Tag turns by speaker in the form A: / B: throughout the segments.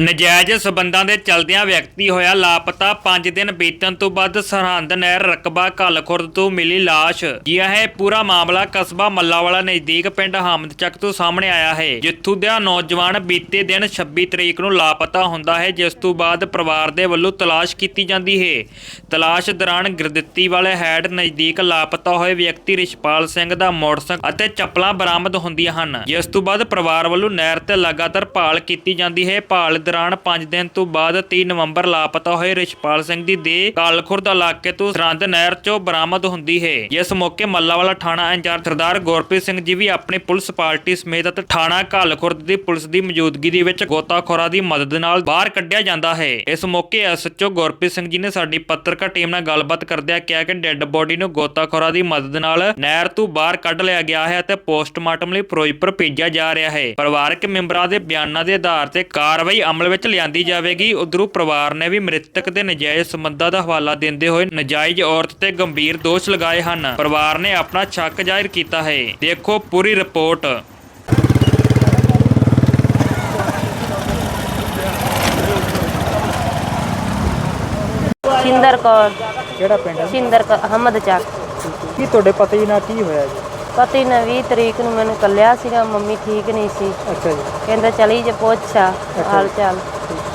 A: ਨਜਾਇਜ਼ ਸਬੰਧਾਂ ਦੇ ਚਲਦਿਆਂ ਵਿਅਕਤੀ ਹੋਇਆ ਲਾਪਤਾ 5 ਦਿਨ ਬੀਤਣ ਤੋਂ ਬਾਅਦ ਸਰਹੰਦ ਨਹਿਰ ਰਕਬਾ ਕਲਖੁਰਦ ਤੋਂ ਮਿਲੀ ਲਾਸ਼। ਜੀ ਇਹ ਪੂਰਾ ਮਾਮਲਾ ਕਸਬਾ ਮੱਲਾਵਾਲਾ ਨਜ਼ਦੀਕ ਪਿੰਡ ਹਾਮਦਚੱਕ ਤੋਂ ਸਾਹਮਣੇ ਆਇਆ ਹੈ, ਜਿੱਥੋਂ ਦਾ ਨੌਜਵਾਨ ਬੀਤੇ ਦਿਨ 26 ਤਰੀਕ ਨੂੰ ਲਾਪਤਾ ਹੁੰਦਾ ਹੈ, ਜਿਸ ਤੋਂ ਬਾਅਦ ਪਰਿਵਾਰ ਦੇ ਵੱਲੋਂ ਤਲਾਸ਼ ਕੀਤੀ ਜਾਂਦੀ ਹੈ। ਤਲਾਸ਼ ਦੌਰਾਨ ਗਿਰਦਿੱਤੀ ਵਾਲੇ ਹੈਡ ਨਜ਼ਦੀਕ ਲਾਪਤਾ ਹੋਏ ਵਿਅਕਤੀ ਰਿਸ਼ਪਾਲ ਸਿੰਘ ਦਾ ਮੋਟਰਸਾਈਕਲ ਅਤੇ ਚੱਪਲਾਂ ਬਰਾਮਦ ਹੁੰਦੀਆਂ ਹਨ, ਜਿਸ ਤੋਂ ਬਾਅਦ ਪਰਿਵਾਰ ਵੱਲੋਂ ਨਹਿਰ ਤੇ ਲਗਾਤਾਰ ਭਾਲ ਕੀਤੀ ਜਾਂਦੀ ਹੈ। ਭਾਲ ਦੌਰਾਨ 5 ਦਿਨ ਤੋਂ ਬਾਅਦ 30 ਨਵੰਬਰ ਲਾਪਤਾ ਹੋਏ ਰਿਸ਼ਪਾਲ ਸਿੰਘ ਦੀ ਦੇਹ ਕਾਲਖੁਰਦ ਇਲਾਕੇ ਤੋਂ ਸਰਹੰਦ ਨਹਿਰ 'ਚੋਂ ਬਰਾਮਦ ਹੁੰਦੀ ਹੈ। ਇਸ ਮੌਕੇ ਮੱਲਾਵਾਲਾ ਥਾਣਾ ਇੰਚਾਰਜ ਸਰਦਾਰ ਗੁਰਪ੍ਰੀਤ ਸਿੰਘ ਜੀ ਵੀ ਆਪਣੀ ਪੁਲਿਸ ਪਾਰਟੀ ਸਮੇਤ ਅਤੇ ਥਾਣਾ ਕਾਲਖੁਰਦ ਦੀ ਪੁਲਿਸ ਦੀ ਮੌਜੂਦਗੀ ਦੇ ਵਿੱਚ ਗੋਤਾਖੋਰਾਂ ਦੀ ਮਦਦ ਨਾਲ ਬਾਹਰ ਕੱਢਿਆ ਜਾਂਦਾ ਹੈ। ਇਸ ਮੌਕੇ ਐਸਐਚਓ ਗੁਰਪ੍ਰੀਤ ਸਿੰਘ ਜੀ ਨੇ ਸਾਡੀ ਪੱਤਰਕਾਰ ਟੀਮ ਨਾਲ ਗੱਲਬਾਤ ਕਰਦਿਆਂ ਕਿਹਾ ਕਿ ਡੈੱਡ ਬੋਡੀ ਨੂੰ ਗੋਤਾਖੋਰਾਂ ਦੀ ਮਦਦ ਨਾਲ ਨਹਿਰ ਤੋਂ ਬਾਹਰ ਕੱਢ ਲਿਆ ਗਿਆ ਹੈ ਅਤੇ ਪੋਸਟਮਾਰਟਮ ਲਈ ਫਿਰੋਜ਼ਪੁਰ ਭੇਜਿਆ ਜਾ ਰਿਹਾ ਹੈ। ਪਰਿਵਾਰਕ ਮੈਂਬਰਾਂ ਦੇ ਬਿਆਨਾਂ ਦੇ ਆਧਾਰ ਤੇ ਕਾਰਵਾਈ ਅਮਲ ਵਿੱਚ ਲਿਆਂਦੀ ਜਾਵੇਗੀ। ਉਧਰੋਂ ਪਰਿਵਾਰ ਨੇ ਵੀ ਮ੍ਰਿਤਕ ਦੇ ਨਜਾਇਜ਼ ਸਬੰਧਾਂ ਦਾ ਹਵਾਲਾ ਦਿੰਦੇ ਹੋਏ ਨਜਾਇਜ਼ ਔਰਤ ਤੇ ਗੰਭੀਰ ਦੋਸ਼ ਲਗਾਏ ਹਨ। ਪਰਿਵਾਰ ਨੇ ਆਪਣਾ ਸ਼ੱਕ ਜ਼ਾਹਿਰ ਕੀਤਾ ਹੈ। ਦੇਖੋ ਪੂਰੀ ਰਿਪੋਰਟ।
B: ਸਿੰਦਰ ਕੌਰ।
C: ਕਿਹੜਾ ਪਿੰਡ ਹੈ?
B: ਸਿੰਦਰ ਕੌਰ, ਅਹਮਦ ਚੱਕ।
C: ਕੀ ਤੁਹਾਡੇ ਪਤੀ ਨਾਲ ਕੀ ਹੋਇਆ ਜੀ?
B: ਪਤੀ ਨੇ 20 ਤਰੀਕ ਨੂੰ ਮੈਨੂੰ ਕੱਲਿਆ ਸੀਗਾ ਮੰਮੀ ਠੀਕ ਨਹੀਂ ਸੀ।
C: ਅੱਛਾ ਜੀ।
B: ਕਹਿੰਦਾ ਚਲੀ ਜੇ ਪੁੱਛਾ ਹਾਲ ਚਾਲ।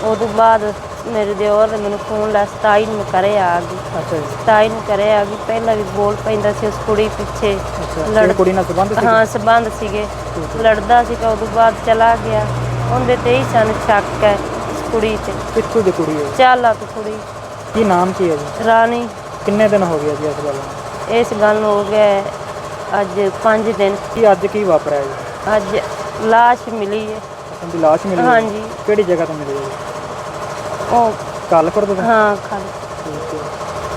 B: ਉਦੋਂ ਬਾਅਦ ਮੇਰੇ ਦਿਓਰ ਨੇ ਮੈਨੂੰ ਫੋਨ ਲਾ 27 ਨੂੰ ਕਰੇ ਆ ਗਈ।
C: ਅੱਛਾ ਜੀ।
B: 27 ਨੂੰ ਕਰੇ ਆ ਗਈ ਪਹਿਲਾਂ ਵੀ ਬੋਲ ਪੈਂਦਾ ਸੀ ਉਸ ਕੁੜੀ ਪਿੱਛੇ। ਲੜ-
C: ਕੁੜੀ ਨਾਲ ਸੰਬੰਧ ਸੀ
B: ਹਾਂ ਸਬੰਧ ਸੀਗੇ। ਲੜਦਾ ਸੀਗਾ ਉਦੋਂ ਬਾਅਦ ਚਲਾ ਗਿਆ। ਉਹਦੇ ਤੇ ਹੀ ਸਾਨੂੰ ਸ਼ੱਕ ਹੈ ਇਸ ਕੁੜੀ ਤੇ।
C: ਕਿੱਥੋਂ ਦੀ ਕੁੜੀ ਹੈ?
B: ਚਾਲਾ ਤੂੰ ਕੁੜੀ।
C: ਕੀ ਨਾਮ ਕੀ ਹੈ ਜੀ?
B: ਰਾਣੀ।
C: ਕਿੰਨੇ ਦਿਨ ਹੋ ਗਏ ਜੀ ਇਸ ਗੱਲ ਨੂੰ?
B: ਇਸ ਗੱਲ ਨੂੰ ਹੋ ਗਿਆ ਅੱਜ 5 ਦਿਨ।
C: ਕੀ ਅੱਜ ਕੀ ਵਾਪਰਿਆ ਜੀ?
B: ਅੱਜ ਲਾਸ਼ ਮਿਲੀ ਹੈ।
C: ਦੀ ਲਾਸ਼ ਮਿਲੀ ਹੈ?
B: ਹਾਂਜੀ।
C: ਕਿਹੜੀ ਜਗ੍ਹਾ ਤੋਂ ਮਿਲੀ ਹੈ? ਜੀ
B: ਉਹ
C: ਕਾਲਪੁਰ ਤੋਂ?
B: ਹਾਂ
C: ਠੀਕ ਹੈ।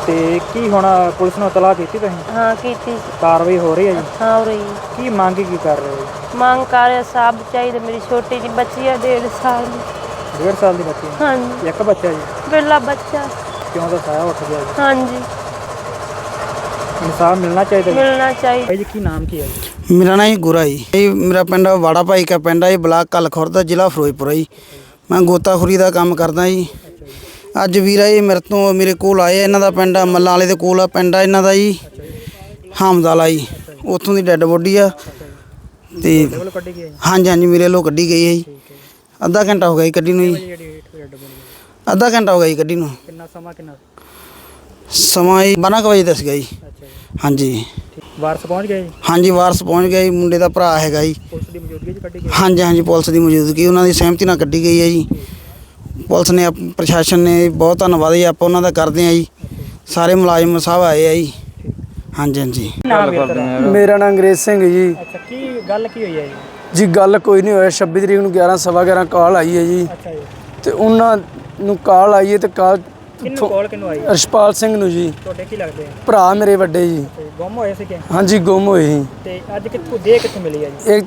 C: ਤੇ ਕੀ ਹੁਣ ਪੁਲਿਸ ਨੂੰ ਇਤਲਾਹ ਕੀਤੀ ਤੁਸੀਂ?
B: ਹਾਂ ਕੀਤੀ ਸੀ।
C: ਕਾਰਵਾਈ ਹੋ ਰਹੀ ਹੈ ਜੀ?
B: ਹਾਂ ਹੋ ਰਹੀ ਹੈ।
C: ਕੀ ਮੰਗ ਕੀ ਕਰ ਰਹੇ ਹੋ ਜੀ?
B: ਮੰਗ ਕਰ ਸਾਬ ਚਾਹੀਦਾ। ਮੇਰੀ ਛੋਟੀ ਜਿਹੀ ਬੱਚੀ ਹੈ ਡੇਢ ਸਾਲ ਦੀ।
C: ਡੇਢ ਸਾਲ ਦੀ ਬੱਚੀ ਹੈ।
B: ਹਾਂਜੀ।
C: ਇੱਕ ਬੱਚਾ ਜੀ?
B: ਬਿਰਲਾ ਬੱਚਾ।
C: ਕਿਉਂ ਦਾ ਸਾਇਆ ਉੱਠ ਗਿਆ ਜੀ?
B: ਹਾਂਜੀ।
C: ਇਨਸਾਫ ਮਿਲਣਾ ਚਾਹੀਦਾ ਜੀ।
B: ਮਿਲਣਾ ਚਾਹੀਦਾ
C: ਭਾਈ ਜੀ ਕੀ ਨਾਮ ਕੀ ਹੈ ਜੀ?
D: ਮੇਰਾ ਗੁਰਾ ਜੀ। ਇਹ ਮੇਰਾ ਪਿੰਡ ਵਾੜਾ ਭਾਈ ਕਾ ਪਿੰਡ ਹੈ ਜੀ ਬਲਾਕ ਕਲਖੁਰ ਦਾ ਜ਼ਿਲ੍ਹਾ ਫਿਰੋਜ਼ਪੁਰ ਹੈ ਜੀ। ਮੈਂ ਗੋਤਾਖੁਰੀ ਦਾ ਕੰਮ ਕਰਦਾ ਜੀ। ਅੱਜ ਵੀਰਾ ਜੀ ਮੇਰੇ ਤੋਂ ਮੇਰੇ ਕੋਲ ਆਏ ਆ, ਇਹਨਾਂ ਦਾ ਪਿੰਡ ਆ ਮੱਲਾਂ ਵਾਲੇ ਦੇ ਕੋਲ ਆ ਪਿੰਡ ਆ ਇਹਨਾਂ ਦਾ ਜੀ। ਹਾਮਦਾਲਾ ਜੀ। ਉੱਥੋਂ ਦੀ ਡੈੱਡ ਬੋਡੀ ਆ। ਤੇ
C: ਕੋਲ ਕੱਢੀ ਗਈ ਹੈ ਜੀ
D: ਹਾਂਜੀ ਹਾਂਜੀ ਮੇਰੇ ਲੋ ਕੱਢੀ ਗਈ ਹੈ ਜੀ। ਅੱਧਾ ਘੰਟਾ ਹੋ ਗਿਆ ਜੀ ਕੱਢੀ ਨੂੰ ਜੀ।
C: ਜਿਹੜੀ।
D: ਅੱਧਾ ਘੰਟਾ ਹੋ ਗਿਆ ਜੀ ਕੱਢੀ ਨੂੰ।
C: ਕਿੰਨਾ ਸਮਾਂ ਕਿੰਨਾ?
D: ਸਮਾਂ ਜੀ 12 ਕੁ ਵਜੇ ਦੱਸ ਗਿਆ ਜੀ।
C: ਅੱਛਾ ਜੀ।
D: ਹਾਂਜੀ।
C: ਵਾਰਸ ਪਹੁੰਚ ਗਏ ਜੀ?
D: ਹਾਂਜੀ ਵਾਰਸ ਪਹੁੰਚ ਗਿਆ ਜੀ ਮੁੰਡੇ ਦਾ ਭਰਾ ਹੈਗਾ ਜੀ।
C: ਪੁਲਿਸ ਦੀ ਮੌਜੂਦਗੀ 'ਚ ਕੱਢੀ ਗਈ?
D: ਹਾਂਜੀ ਹਾਂਜੀ ਪੁਲਿਸ ਦੀ ਮੌਜੂਦਗੀ ਉਹਨਾਂ ਦੀ ਸਹਿਮਤੀ ਨਾਲ ਕੱਢੀ ਗਈ ਹੈ ਜੀ। ਪੁਲਿਸ ਨੇ ਆਪ- ਪ੍ਰਸ਼ਾਸਨ ਨੇ ਬਹੁਤ ਧੰਨਵਾਦ ਜੀ ਆਪਾਂ ਉਹਨਾਂ ਦਾ ਕਰਦੇ ਹਾਂ ਜੀ। ਸਾਰੇ ਮੁਲਾਜ਼ਮ ਸਾਹਿਬ ਆਏ ਆ ਜੀ। ਹਾਂਜੀ ਹਾਂਜੀ।
C: ਨਾਮ ਹੈ ਤੇਰਾ?
E: ਮੇਰਾ ਨਾਮ ਅੰਗਰੇਜ਼ ਸਿੰਘ ਜੀ।
C: ਅੱਛਾ ਕੀ ਗੱਲ ਕੀ ਹੋਈ ਹੈ ਜੀ?
E: ਜੀ ਗੱਲ ਕੋਈ ਨਹੀਂ ਹੋਇਆ। 26 ਤਰੀਕ ਨੂੰ 11 ਸਵਾ 11 ਕਾਲ ਆਈ ਹੈ ਜੀ।
C: ਅੱਛਾ ਜੀ।
E: ਤੇ ਉਹਨਾਂ ਨੂੰ ਕਾਲ ਆਈ ਹੈ ਤੇ ਕਾਲ
C: ਕਿੰਨੂੰ ਕਾਲ ਕਿੰਨੂੰ ਆਈ?
E: ਰਸ਼ਪਾਲ ਸਿੰਘ ਨੂੰ ਜੀ।
C: ਤੁਹਾਡੇ ਕੀ ਲੱਗਦੇ ਆ?
E: ਭਰਾ ਮੇਰੇ ਵੱਡੇ ਜੀ।
C: ਤੇ ਗੁੰਮ ਹੋਏ ਸੀ ਕਿ
E: ਹਾਂਜੀ ਗੁੰਮ ਹੋਏ ਸੀ।
C: ਤੇ ਅੱਜ ਕਿੱਥੋਂ ਦੇ ਕਿੱਥੋਂ ਮਿਲੀ ਹੈ ਜੀ?
E: ਇਹ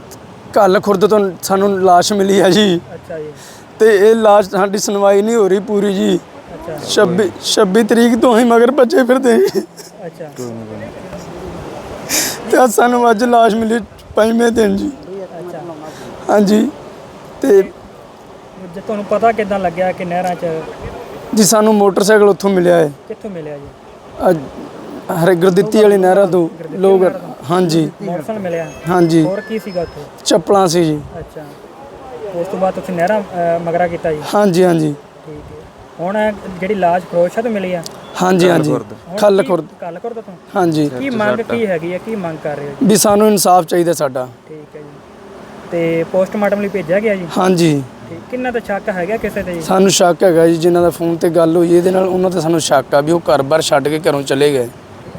E: ਕੱਲ ਖੁਰਦ ਤੋਂ ਸਾਨੂੰ ਲਾਸ਼ ਮਿਲੀ ਹੈ ਜੀ।
C: ਅੱਛਾ ਜੀ।
E: ਤੇ ਇਹ ਲਾਸ਼ ਸਾਡੀ ਸੁਣਵਾਈ ਨਹੀਂ ਹੋ ਰਹੀ ਪੂਰੀ ਜੀ।
C: ਅੱਛਾ।
E: 26 26 ਤਰੀਕ ਤੋਂ ਹੀ ਮਗਰ ਭੱਜੇ ਫਿਰਦੇ
C: ਅੱਛਾ।
E: ਤੇ ਸਾਨੂੰ ਅੱਜ ਲਾਸ਼ ਮਿਲੀ ਪੰਜਵੇਂ ਦਿਨ ਜੀ। ਹਾਂਜੀ। ਤੇ
C: ਜੇ ਤੁਹਾਨੂੰ ਪਤਾ ਕਿਦਾਂ ਲੱਗਿਆ ਕਿ ਨਹਿਰਾਂ 'ਚ
E: ਜੀ ਸਾਨੂੰ ਮੋਟਰਸਾਈਕਲ ਉੱਥੋਂ ਮਿਲਿਆ ਹੈ।
C: ਕਿੱਥੋਂ ਮਿਲਿਆ ਜੀ?
E: ਅੱਜ ਹਰੇ ਗੁਰਦਿੱਤੀ ਵਾਲੀ ਨਹਿਰਾਂ ਤੋਂ ਲੋਕ ਹਾਂਜੀ।
C: ਮੋਟਰਸਾਈਕਲ ਮਿਲਿਆ।
E: ਹਾਂਜੀ।
C: ਹੋਰ ਕੀ ਸੀਗਾ ਉੱਥੇ?
E: ਚੱਪਲਾਂ ਸੀ ਜੀ।
C: ਅੱਛਾ। ਉਸ ਤੋਂ ਬਾਅਦ ਤੁਸੀਂ ਨਹਿਰਾਂ ਅ, ਮਗਰਾ ਕੀਤਾ ਜੀ?
E: ਹਾਂਜੀ ਹਾਂਜੀ।
C: ਠੀਕ ਹੈ। ਹੁਣ ਜਿਹੜੀ ਲਾਸ਼ ਫਰੋਸ਼ਾ ਤੋਂ ਮਿਲੀ ਆ?
E: ਹਾਂਜੀ ਹਾਂਜੀ। ਖੱਲ ਖੁਰਦ
C: ਕੱਲ ਕਰ ਤੋਂ?
E: ਹਾਂਜੀ।
C: ਕੀ ਮੰਗ ਕੀ ਹੈਗੀ ਹੈ ਕੀ ਮੰਗ ਕਰ ਰਹੇ ਹੋ ਜੀ?
E: ਵੀ ਸਾਨੂੰ ਇਨਸਾਫ ਚਾਹੀਦਾ ਸਾਡਾ।
C: ਠੀਕ ਹੈ ਜੀ। ਤੇ ਪੋਸਟਮਾਰਟਮ ਲਈ ਭੇਜਿਆ ਗਿਆ ਜੀ?
E: ਹਾਂਜੀ।
C: ਠੀਕ ਕਿੰਨਾ ਤਾਂ ਸ਼ੱਕ ਹੈਗਾ ਕਿਸੇ ਤੇ ਜੀ?
E: ਸਾਨੂੰ ਸ਼ੱਕ ਹੈਗਾ ਜੀ ਜਿਨ੍ਹਾਂ ਦਾ ਫੋਨ ਤੇ ਗੱਲ ਹੋਈ ਇਹਦੇ ਨਾਲ ਉਹਨਾਂ ਤੇ ਸਾਨੂੰ ਸ਼ੱਕ ਆ ਵੀ ਉਹ ਘਰ-ਬਾਰ ਛੱਡ ਕੇ ਘਰੋਂ ਚਲੇ ਗਏ।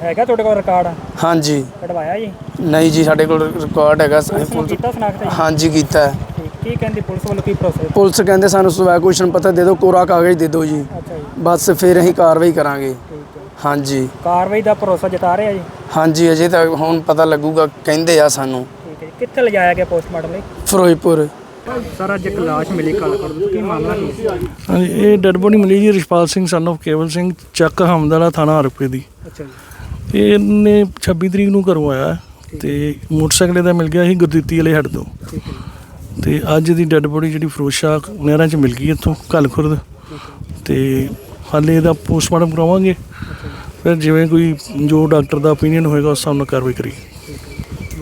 C: ਹੈਗਾ ਤੁਹਾਡੇ ਕੋਲ ਰਿਕਾਰਡ
E: ਹਾਂਜੀ।
C: ਕਢਵਾਇਆ ਜੀ?
E: ਨਹੀਂ ਜੀ ਸਾਡੇ ਕੋਲ ਰਿਕਾਰਡ ਹੈਗਾ। ਅਸੀਂ
C: ਪੁਲਿਸ ਨੂੰ
E: ਪੁਲਿਸ
C: ਕੀਤਾ ਸਨਾਖਤ ਜੀ?
E: ਹਾਂਜੀ ਕੀਤਾ ਹੈ।
C: ਠੀਕ ਕੀ ਕਹਿੰਦੀ ਪੁਲਿਸ ਵੱਲੋਂ ਕੀ ਪ੍ਰੋਸੈਸ
E: ਪੁਲਿਸ ਕਹਿੰਦੇ ਸਾਨੂੰ ਸਵੈ ਕੁਐਸਚਨ ਪਤਾ ਦੇ ਦਿਓ ਕੋਰਾ ਕਾਗਜ਼ ਦੇ ਦਿਓ ਜੀ।
C: ਅੱਛਾ ਜੀ।
E: ਬਸ ਫਿਰ ਅਸੀਂ ਕਾਰਵਾਈ ਕਰਾਂਗੇ।
C: ਠੀਕ ਹੈ
E: ਹਾਂਜੀ।
C: ਕਾਰਵਾਈ ਦਾ ਭਰੋਸਾ ਜਤਾ ਰਹੇ ਆ ਜੀ?
E: ਹਾਂਜੀ ਅਜੇ ਤਾਂ ਹੁਣ ਪਤਾ ਲੱਗੂਗਾ ਕਹਿੰਦੇ ਆ ਸਾਨੂੰ।
C: ਠੀਕ ਹੈ ਜੀ। ਕਿੱਥੇ ਲਿਜਾਇਆ ਗਿਆ ਪੋਸਟਮਾਰਟਮ ਲਈ?
E: ਫਿਰੋਜ਼ਪੁਰ।
C: ਸਰ ਅੱਜ ਇੱਕ ਲਾਸ਼ ਮਿਲੀ ਕੱਲ। ਕਰ ਕੀ ਮਾਮਲਾ ਕੀ ਹੈ?
F: ਹਾਂਜੀ ਇਹ ਡੈੱਡ ਬੋਡੀ ਮਿਲੀ ਜੀ ਰਿਸ਼ਪਾਲ ਸਿੰਘ ਸਨ of ਕੇਵਲ ਸਿੰਘ ਚੱਕ ਹਮਦਲਾ ਥਾਣਾ ਹਰਪੇ ਦੀ।
C: ਅੱਛਾ ਜੀ।
F: ਇਹਨੇ 26 ਤਰੀਕ ਨੂੰ ਘਰੋਂ ਆਇਆ ਤੇ ਮੋਟਰਸਾਈਕਲ ਇਹਦਾ ਮਿਲ ਗਿਆ ਸੀ ਗੁਰਦਿੱਤੀ ਵਾਲੇ ਹੱਡ ਤੋਂ। ਤੇ ਅੱਜ ਦੀ ਡੈੱਡ ਬੋਡੀ ਜਿਹੜੀ ਫਰੋਸ਼ਾ ਨਹਿਰਾਂ 'ਚ ਮਿਲ ਗਈ ਇੱਥੋਂ ਘੱਲ ਖੁਰਦ। ਤੇ ਹਾਲੇ ਇਹਦਾ ਪੋਸਟਮਾਰਟਮ ਕਰਾਵਾਂਗੇ। ਫਿਰ ਜਿਵੇਂ ਕੋਈ ਜੋ ਡਾਕਟਰ ਦਾ opinion ਹੋਏਗਾ ਉਸ ਹਿਸਾਬ ਨਾਲ ਕਾਰਵਾਈ ਕਰੀ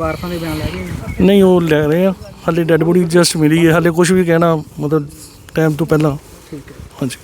C: ਵਾਰਸਾਂ ਦੇ ਬਿਆਨ ਲੈ ਗਏ
F: ਨਹੀਂ ਉਹ ਲੈ ਰਹੇ ਆ। ਹਾਲੇ ਡੈੱਡ ਬੋਡੀ ਜਸਟ ਮਿਲੀ ਹੈ। ਹਾਲੇ ਕੁਝ ਵੀ ਕਹਿਣਾ ਮਤਲਬ ਟਾਈਮ ਤੋਂ ਪਹਿਲਾਂ।
C: ਠੀਕ ਹੈ।
F: ਹਾਂਜੀ।